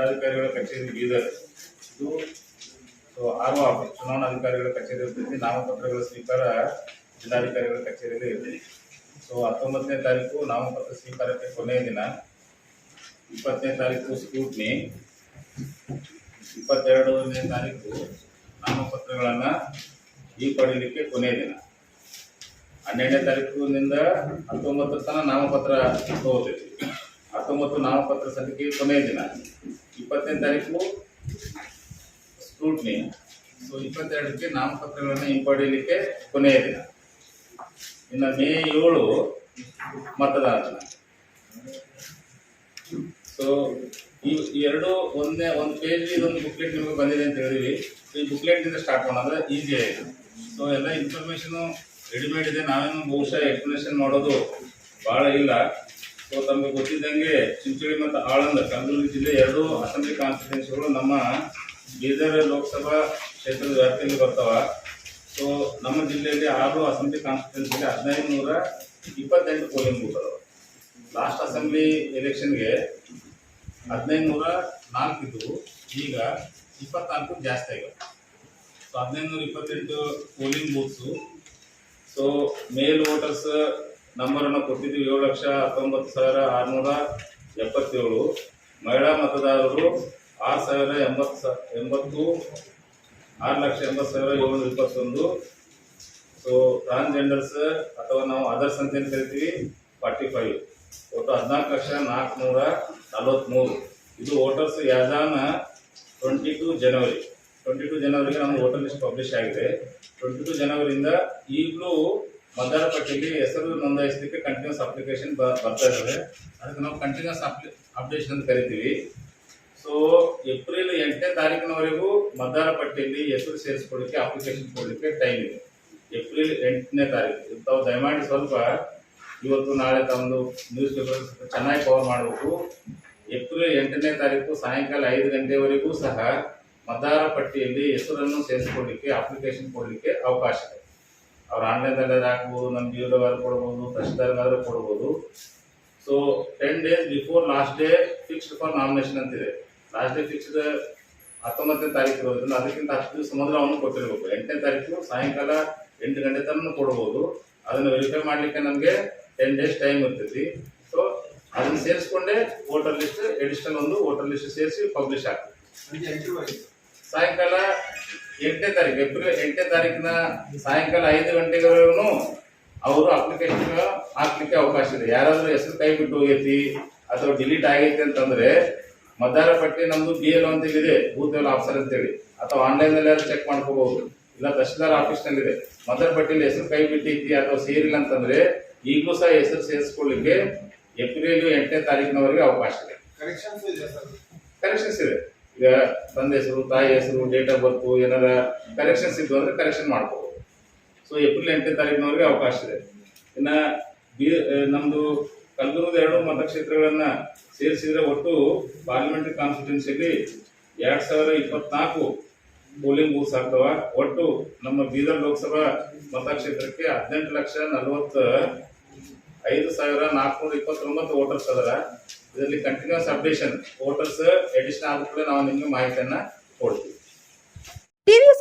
ಜಿಲ್ಲಾಧಿಕಾರಿಗಳ ಕಚೇರಿ ಬೀದರ್. ಇದು ಸೊ, ಆರು ಚುನಾವಣಾಧಿಕಾರಿಗಳ ಕಚೇರಿ ಇರ್ತೈತಿ. ನಾಮಪತ್ರಗಳ ಸ್ವೀಕಾರ ಜಿಲ್ಲಾಧಿಕಾರಿಗಳ ಕಚೇರಿಯಲ್ಲಿ ಇರ್ತೈತಿ. ಸೊ, ಹತ್ತೊಂಬತ್ತನೇ ತಾರೀಕು ನಾಮಪತ್ರ ಸ್ವೀಕಾರಕ್ಕೆ ಕೊನೆಯ ದಿನ. ಇಪ್ಪತ್ತನೇ ತಾರೀಕು ಸ್ಕ್ರೂಟ್ನಿ ಇಪ್ಪತ್ತೆರಡನೇ ತಾರೀಕು ನಾಮಪತ್ರಗಳನ್ನು ಈ ಪಡೀಲಿಕ್ಕೆ ಕೊನೆಯ ದಿನ. ಹನ್ನೆರಡನೇ ತಾರೀಕಿನಿಂದ ಹತ್ತೊಂಬತ್ತರ ತನಕ ನಾಮಪತ್ರ ತಗೋತೈತಿ ಹತ್ತೊಂಬತ್ತು ನಾಮಪತ್ರ ಸಲ್ಲಿಕೆ ಕೊನೆಯ ದಿನ. ಇಪ್ಪತ್ತನೇ ತಾರೀಕು ಸ್ಕ್ರೂಟ್ನಿ ಸೊ ಇಪ್ಪತ್ತೆರಡಕ್ಕೆ ನಾಮಪತ್ರಗಳನ್ನು ಹಿಂಪಡೆಯಲಿಕ್ಕೆ ಕೊನೆಯ ದಿನ. ಇನ್ನು ಮೇ ಏಳು ಮತದಾನ. ದಿನ ಸೊ ಈ ಈ ಎರಡು ಒಂದೇ ಒಂದು ಪೇಜ್ ಇದೊಂದು ಬುಕ್ಲೆಟ್ ನಿಮಗೆ ಬಂದಿದೆ ಅಂತ ಹೇಳಿದ್ವಿ. ಸೊ ಈ ಬುಕ್ಲೆಟ್ನಿಂದ ಸ್ಟಾರ್ಟ್ ಮಾಡೋದ್ರೆ ಈಸಿ ಆಯಿತು. ಸೊ ಎಲ್ಲ ಇನ್ಫಾರ್ಮೇಷನು ರೆಡಿಮೇಡ್ ಇದೆ. ನಾವೇನು ಬಹುಶಃ ಎಕ್ಸ್ಪ್ಲನೇಷನ್ ಮಾಡೋದು ಭಾಳ ಇಲ್ಲ. ಸೊ, ತಮಗೆ ಗೊತ್ತಿದ್ದಂಗೆ ಚಿಂಚೋಳಿ ಮತ್ತು ಆಳಂದ ಕಲಬುರಗಿ ಜಿಲ್ಲೆ ಎರಡು ಅಸೆಂಬ್ಲಿ ಕಾನ್ಸ್ಟಿಟ್ಯೂನ್ಸಿಗಳು ನಮ್ಮ ಬೀದರ್ ಲೋಕಸಭಾ ಕ್ಷೇತ್ರದ ವ್ಯಾಪ್ತಿಯಲ್ಲಿ ಬರ್ತಾವ. ಸೊ, ನಮ್ಮ ಜಿಲ್ಲೆಯಲ್ಲಿ ಆರು ಅಸೆಂಬ್ಲಿ ಕಾನ್ಸ್ಟಿಟ್ಯೂನ್ಸಿಗೆ ಹದಿನೈದು ನೂರ ಇಪ್ಪತ್ತೆಂಟು ಪೋಲಿಂಗ್ ಬೂತ್ ಅದಾವೆ. ಲಾಸ್ಟ್ ಅಸೆಂಬ್ಲಿ ಎಲೆಕ್ಷನ್ಗೆ ಹದಿನೈದು ನೂರ ನಾಲ್ಕು ಇದ್ದವು ಈಗ ಇಪ್ಪತ್ನಾಲ್ಕು ಜಾಸ್ತಿ ಆಗಿವೆ. ಸೊ ಹದಿನೈದು ನೂರ ಇಪ್ಪತ್ತೆಂಟು polling booths so male voters ನಂಬರನ್ನು ಕೊಟ್ಟಿದ್ದೀವಿ ಏಳು ಲಕ್ಷ ಹತ್ತೊಂಬತ್ತು ಸಾವಿರ ಆರುನೂರ ಎಪ್ಪತ್ತೇಳು. ಮಹಿಳಾ ಮತದಾರರು ಆರು ಸಾವಿರ ಎಂಬತ್ತು ಸ, ಎಂಬತ್ತು, ಆರು ಲಕ್ಷ ಎಂಬತ್ತು ಸಾವಿರ ಏಳ್ನೂರ ಇಪ್ಪತ್ತೊಂದು. ಸೊ ಟ್ರಾನ್ಸ್ಜೆಂಡರ್ಸ್ ಅಥವಾ ನಾವು ಅದರ್ಸ್ ಅಂತ ಏನು ಕರಿತೀವಿ ಫಾರ್ಟಿ ಫೈವ್. ಒಟ್ಟು ಹದಿನಾಲ್ಕು ಲಕ್ಷ ನಾಲ್ಕುನೂರ ನಲವತ್ತ್ಮೂರು ಇದು voters ಯಾಜಾನ twenty two January twenty two ಜನವರಿಗೆ ನಮ್ಮ ವೋಟರ್ ಲಿಸ್ಟ್ ಪಬ್ಲಿಷ್ ಆಗಿದೆ. ಟ್ವೆಂಟಿ ಟು ಜನವರಿಯಿಂದ ಈಗಲೂ ಮತದಾರ ಪಟ್ಟಿಯಲ್ಲಿ ಹೆಸರು ನೋಂದಾಯಿಸಲಿಕ್ಕೆ ಕಂಟಿನ್ಯೂಸ್ ಅಪ್ಲಿಕೇಶನ್ ಬರ್ತಾ ಇದ್ದಾವೆ ಅದಕ್ಕೆ ನಾವು ಕಂಟಿನ್ಯೂಸ್ ಅಪ್ಲಿ ಅಪ್ಡೇಷನ್ ಅಂತ ಕರಿತೀವಿ. ಸೊ ಏಪ್ರಿಲ್ ಎಂಟನೇ ತಾರೀಕಿನವರೆಗೂ ಮತದಾರ ಪಟ್ಟಿಯಲ್ಲಿ ಹೆಸರು ಸೇರಿಸ್ಕೊಳ್ಳಿಕ್ಕೆ ಅಪ್ಲಿಕೇಶನ್ ಕೊಡಲಿಕ್ಕೆ ಟೈಮ್ ಇದೆ. ಏಪ್ರಿಲ್ ಎಂಟನೇ ತಾರೀಕು ತಾವು ದಯಮಾಡಿ ಸ್ವಲ್ಪ ಇವತ್ತು ನಾಳೆ ತಮ್ಮದು ನ್ಯೂಸ್ ಪೇಪರ್ ಚೆನ್ನಾಗಿ ಕವರ್ ಮಾಡಬೇಕು. ಏಪ್ರಿಲ್ ಎಂಟನೇ ತಾರೀಕು ಸಾಯಂಕಾಲ ಐದು ಗಂಟೆವರೆಗೂ ಸಹ ಮತದಾರ ಪಟ್ಟಿಯಲ್ಲಿ ಹೆಸರನ್ನು ಸೇರಿಸಿಕೊಳ್ಳಿಕ್ಕೆ ಅಪ್ಲಿಕೇಶನ್ ಕೊಡಲಿಕ್ಕೆ ಅವಕಾಶ ಇದೆ. ಅವ್ರು ಆನ್ಲೈನಲ್ಲಿ ಹಾಕ್ಬೋದು ನಮ್ಮ ಜಿಯೋದವ್ರು ಕೊಡ್ಬೋದು ತಹಶೀಲ್ದಾರ್ಗಾದ್ರೆ ಕೊಡ್ಬೋದು. So ten days before last day fixed for nomination ಅಂತಿದೆ. ಲಾಸ್ಟ್ ಡೇ ಫಿಕ್ಸ್ಡ್ ಹತ್ತೊಂಬತ್ತನೇ ತಾರೀಕು ಇರೋದ್ರಿಂದ ಅದಕ್ಕಿಂತ ಅಷ್ಟು ದಿವಸ ಮೊದಲು ಅವನು ಕೊಟ್ಟಿರಬೇಕು. ಎಂಟನೇ ತಾರೀಕು ಸಾಯಂಕಾಲ ಎಂಟು ಗಂಟೆ ತನಕ ಕೊಡ್ಬೋದು. ಅದನ್ನು ವೆರಿಫೈ ಮಾಡಲಿಕ್ಕೆ ನಮಗೆ ಟೆನ್ ಡೇಸ್ ಟೈಮ್ ಇರ್ತೈತಿ. ಸೊ ಅದನ್ನು ಸೇರಿಸ್ಕೊಂಡೆ ವೋಟರ್ ಲಿಸ್ಟ್ ಎಡಿಷನಲ್ ಒಂದು ವೋಟರ್ ಲಿಸ್ಟ್ ಸೇರಿಸಿ ಪಬ್ಲಿಷ್ ಆಗ್ತದೆ. ಸಾಯಂಕಾಲ ಎಂಟನೇ ತಾರೀಕು ಏಪ್ರಿಲ್ ಎಂಟನೇ ತಾರೀಕಿನ ಸಾಯಂಕಾಲ ಐದು ಗಂಟೆವರೆಗೂ ಅವರು ಅಪ್ಲಿಕೇಶನ್ ಹಾಕ್ಲಿಕ್ಕೆ ಅವಕಾಶ ಇದೆ. ಯಾರಾದರೂ ಹೆಸರು ಕೈ ಬಿಟ್ಟು ಹೋಗೈತಿ ಅಥವಾ ಡಿಲೀಟ್ ಆಗೈತಿ ಅಂತಂದ್ರೆ ಮತದಾರ ಪಟ್ಟಿ ನಮ್ದು ಬಿ ಎಲ್ ಅಂತ ಇದೆ ಬೂತ್ ಲೆವೆಲ್ ಆಫೀಸರ್ ಅಂತೇಳಿ. ಅಥವಾ ಆನ್ಲೈನ್ನಲ್ಲಿ ಚೆಕ್ ಮಾಡ್ಕೋಬಹುದು. ಇಲ್ಲ ತಹಶೀಲ್ದಾರ್ ಆಫೀಸ್ನಲ್ಲಿದೆ ಇದೆ ಮತದಾರ ಪಟ್ಟಿಯಲ್ಲಿ ಹೆಸರು ಕೈ ಬಿಟ್ಟೈತಿ ಅಥವಾ ಸೇರಿಲ್ಲ ಅಂತಂದ್ರೆ ಈಗಲೂ ಸಹ ಹೆಸರು ಸೇರಿಸ್ಕೊಳ್ಳಿಕ್ಕೆ ಏಪ್ರಿಲ್ ಎಂಟನೇ ತಾರೀಕಿನವರೆಗೆ ಅವಕಾಶ ಇದೆ. ಕರೆಕ್ಷನ್ಸ್ ಇದೆ ಸರ್? ಕರೆಕ್ಷನ್ಸ್ ಇದೆ. ಈಗ ತಂದೆ ಹೆಸರು, ತಾಯಿ ಹೆಸರು ಡೇಟ್ ಆಫ್ ಬರ್ತು ಏನಾರ ಕರೆಕ್ಷನ್ಸ್ ಇದ್ದು ಅಂದ್ರೆ ಕರೆಕ್ಷನ್ ಮಾಡ್ಬೋದು. ಸೊ ಏಪ್ರಿಲ್ ಎಂಟನೇ ತಾರೀಕಿನವರೆಗೆ ಅವಕಾಶ ಇದೆ. ಇನ್ನ ಬಿ ನಮ್ಮದು ನಮ್ದು ಕಲಬುರಗಿ ಎರಡು ಮತಕ್ಷೇತ್ರಗಳನ್ನು ಸೇರಿಸಿದ್ರೆ ಒಟ್ಟು ಪಾರ್ಲಿಮೆಂಟ್ರಿ ಕಾನ್ಸ್ಟಿಟ್ಯೂನ್ಸಿಯಲ್ಲಿ ಎರಡು ಸಾವಿರ ಇಪ್ಪತ್ನಾಲ್ಕು ಪೋಲಿಂಗ್ ಬೂತ್ಸ್ ಆಗ್ತವ. ಒಟ್ಟು ನಮ್ಮ ಬೀದರ್ ಲೋಕಸಭಾ ಮತಕ್ಷೇತ್ರಕ್ಕೆ ಹದಿನೆಂಟು ಲಕ್ಷ ನಲವತ್ತ ಐದು ಸಾವಿರ ನಾಲ್ಕುನೂರ ಇಪ್ಪತ್ತೊಂಬತ್ತು ವೋಟರ್ಸ್ ಅದರ. ಇದರಲ್ಲಿ ಕಂಟಿನ್ಯೂಸ್ ಅಪ್ಡೇಷನ್ ವೋಟರ್ಸ್ ಎಡಿಷನ್ ಆದ ಕೂಡ ನಾವು ನಿಮಗೆ ಮಾಹಿತಿಯನ್ನು ಕೊಡ್ತೀವಿ.